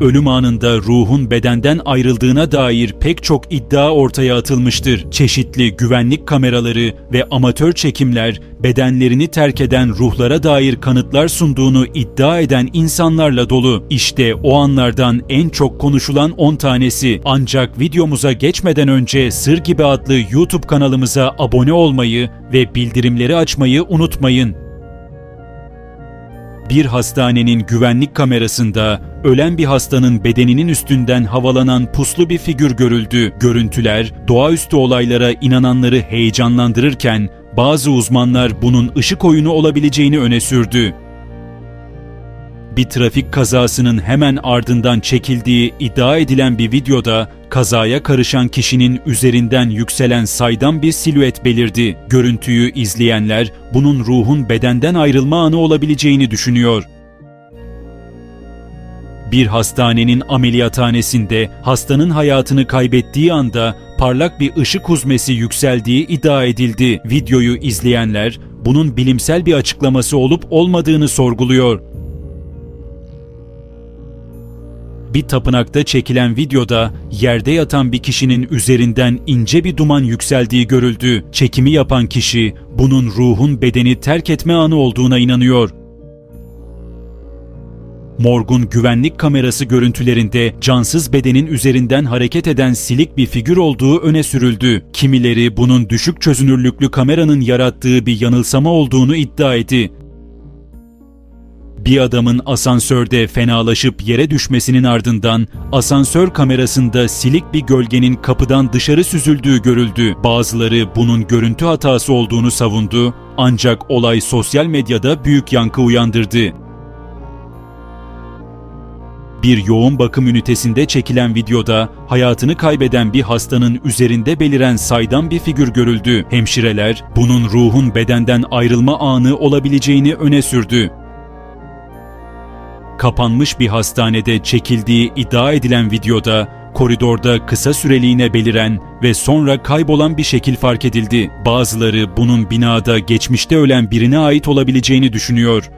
ölüm anında ruhun bedenden ayrıldığına dair pek çok iddia ortaya atılmıştır. Çeşitli güvenlik kameraları ve amatör çekimler bedenlerini terk eden ruhlara dair kanıtlar sunduğunu iddia eden insanlarla dolu. İşte o anlardan en çok konuşulan 10 tanesi. Ancak videomuza geçmeden önce Sır Gibi adlı YouTube kanalımıza abone olmayı ve bildirimleri açmayı unutmayın. Bir hastanenin güvenlik kamerasında ölen bir hastanın bedeninin üstünden havalanan puslu bir figür görüldü. Görüntüler doğaüstü olaylara inananları heyecanlandırırken bazı uzmanlar bunun ışık oyunu olabileceğini öne sürdü. Bir trafik kazasının hemen ardından çekildiği iddia edilen bir videoda kazaya karışan kişinin üzerinden yükselen saydam bir silüet belirdi. Görüntüyü izleyenler bunun ruhun bedenden ayrılma anı olabileceğini düşünüyor. Bir hastanenin ameliyathanesinde hastanın hayatını kaybettiği anda parlak bir ışık huzmesi yükseldiği iddia edildi. Videoyu izleyenler bunun bilimsel bir açıklaması olup olmadığını sorguluyor. Bir tapınakta çekilen videoda yerde yatan bir kişinin üzerinden ince bir duman yükseldiği görüldü. Çekimi yapan kişi bunun ruhun bedeni terk etme anı olduğuna inanıyor. Morgun güvenlik kamerası görüntülerinde cansız bedenin üzerinden hareket eden silik bir figür olduğu öne sürüldü. Kimileri bunun düşük çözünürlüklü kameranın yarattığı bir yanılsama olduğunu iddia etti. Bir adamın asansörde fenalaşıp yere düşmesinin ardından asansör kamerasında silik bir gölgenin kapıdan dışarı süzüldüğü görüldü. Bazıları bunun görüntü hatası olduğunu savundu ancak olay sosyal medyada büyük yankı uyandırdı. Bir yoğun bakım ünitesinde çekilen videoda hayatını kaybeden bir hastanın üzerinde beliren saydam bir figür görüldü. Hemşireler bunun ruhun bedenden ayrılma anı olabileceğini öne sürdü. Kapanmış bir hastanede çekildiği iddia edilen videoda koridorda kısa süreliğine beliren ve sonra kaybolan bir şekil fark edildi. Bazıları bunun binada geçmişte ölen birine ait olabileceğini düşünüyor.